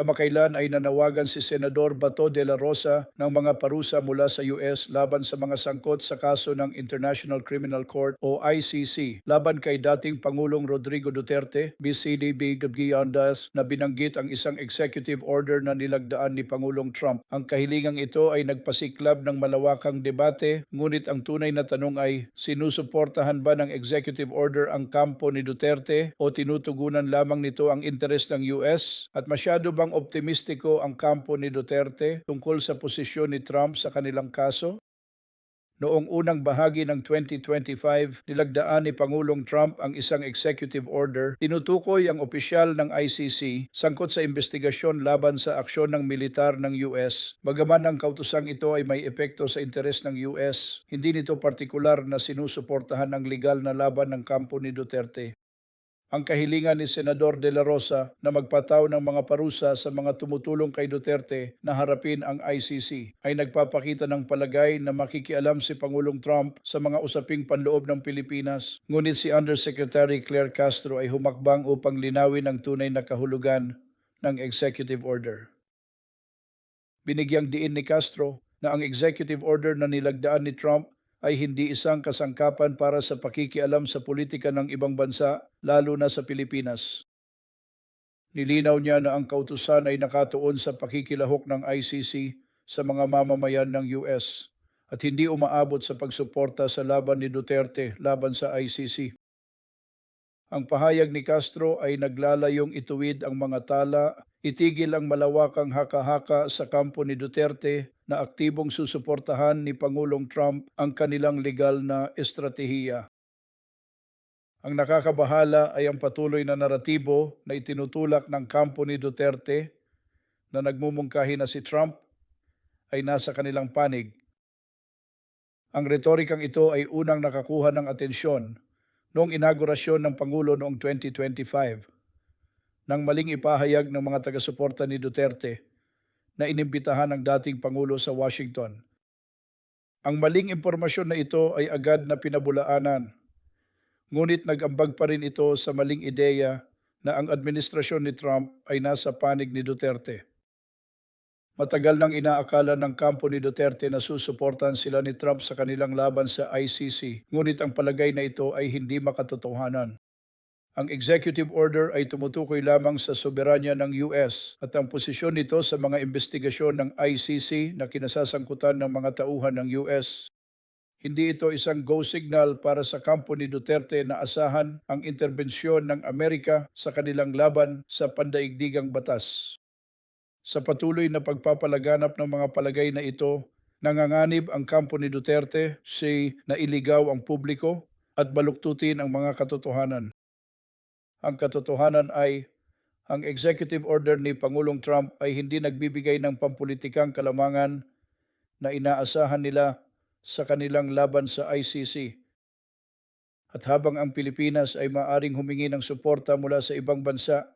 Kamakailan ay nanawagan si Senador Bato de la Rosa ng mga parusa mula sa US laban sa mga sangkot sa kaso ng International Criminal Court o ICC laban kay dating Pangulong Rodrigo Duterte, BCDB Giondas na binanggit ang isang executive order na nilagdaan ni Pangulong Trump. Ang kahilingang ito ay nagpasiklab ng malawakang debate ngunit ang tunay na tanong ay sinusuportahan ba ng executive order ang kampo ni Duterte o tinutugunan lamang nito ang interes ng US at masyado bang optimistiko ang kampo ni Duterte tungkol sa posisyon ni Trump sa kanilang kaso? Noong unang bahagi ng 2025, nilagdaan ni Pangulong Trump ang isang executive order. Tinutukoy ang opisyal ng ICC sangkot sa investigasyon laban sa aksyon ng militar ng US. Bagaman ang kautusang ito ay may epekto sa interes ng US, hindi nito partikular na sinusuportahan ang legal na laban ng kampo ni Duterte ang kahilingan ni Senador De La Rosa na magpataw ng mga parusa sa mga tumutulong kay Duterte na harapin ang ICC ay nagpapakita ng palagay na makikialam si Pangulong Trump sa mga usaping panloob ng Pilipinas. Ngunit si Undersecretary Claire Castro ay humakbang upang linawin ang tunay na kahulugan ng executive order. Binigyang diin ni Castro na ang executive order na nilagdaan ni Trump ay hindi isang kasangkapan para sa pakikialam sa politika ng ibang bansa, lalo na sa Pilipinas. Nilinaw niya na ang kautusan ay nakatuon sa pakikilahok ng ICC sa mga mamamayan ng US at hindi umaabot sa pagsuporta sa laban ni Duterte laban sa ICC. Ang pahayag ni Castro ay naglalayong ituwid ang mga tala, itigil ang malawakang haka-haka sa kampo ni Duterte na aktibong susuportahan ni Pangulong Trump ang kanilang legal na estratehiya. Ang nakakabahala ay ang patuloy na naratibo na itinutulak ng kampo ni Duterte na nagmumungkahi na si Trump ay nasa kanilang panig. Ang retorikang ito ay unang nakakuha ng atensyon noong inaugurasyon ng Pangulo noong 2025 nang maling ipahayag ng mga taga-suporta ni Duterte na inimbitahan ng dating Pangulo sa Washington. Ang maling impormasyon na ito ay agad na pinabulaanan. Ngunit nagambag pa rin ito sa maling ideya na ang administrasyon ni Trump ay nasa panig ni Duterte. Matagal nang inaakala ng kampo ni Duterte na susuportahan sila ni Trump sa kanilang laban sa ICC, ngunit ang palagay na ito ay hindi makatotohanan. Ang executive order ay tumutukoy lamang sa soberanya ng US at ang posisyon nito sa mga investigasyon ng ICC na kinasasangkutan ng mga tauhan ng US. Hindi ito isang go signal para sa kampo ni Duterte na asahan ang interbensyon ng Amerika sa kanilang laban sa pandaigdigang batas. Sa patuloy na pagpapalaganap ng mga palagay na ito, nanganganib ang kampo ni Duterte si na iligaw ang publiko at baluktutin ang mga katotohanan. Ang katotohanan ay ang executive order ni Pangulong Trump ay hindi nagbibigay ng pampulitikang kalamangan na inaasahan nila sa kanilang laban sa ICC. At habang ang Pilipinas ay maaring humingi ng suporta mula sa ibang bansa,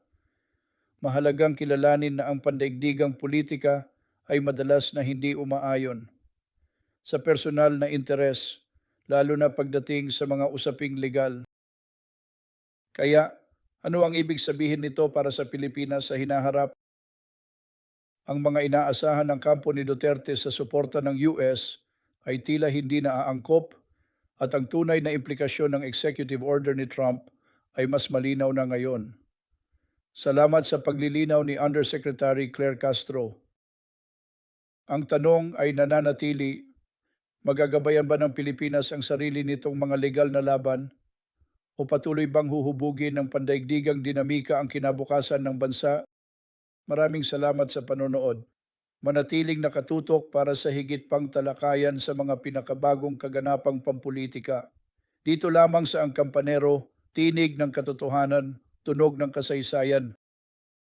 mahalagang kilalanin na ang pandaigdigang politika ay madalas na hindi umaayon sa personal na interes, lalo na pagdating sa mga usaping legal. Kaya ano ang ibig sabihin nito para sa Pilipinas sa hinaharap? Ang mga inaasahan ng kampo ni Duterte sa suporta ng US ay tila hindi naaangkop at ang tunay na implikasyon ng executive order ni Trump ay mas malinaw na ngayon. Salamat sa paglilinaw ni Undersecretary Claire Castro. Ang tanong ay nananatili, magagabayan ba ng Pilipinas ang sarili nitong mga legal na laban o patuloy bang huhubugin ng pandaigdigang dinamika ang kinabukasan ng bansa? Maraming salamat sa panonood. Manatiling nakatutok para sa higit pang talakayan sa mga pinakabagong kaganapang pampulitika. Dito lamang sa Ang Kampanero, tinig ng katotohanan, tunog ng kasaysayan.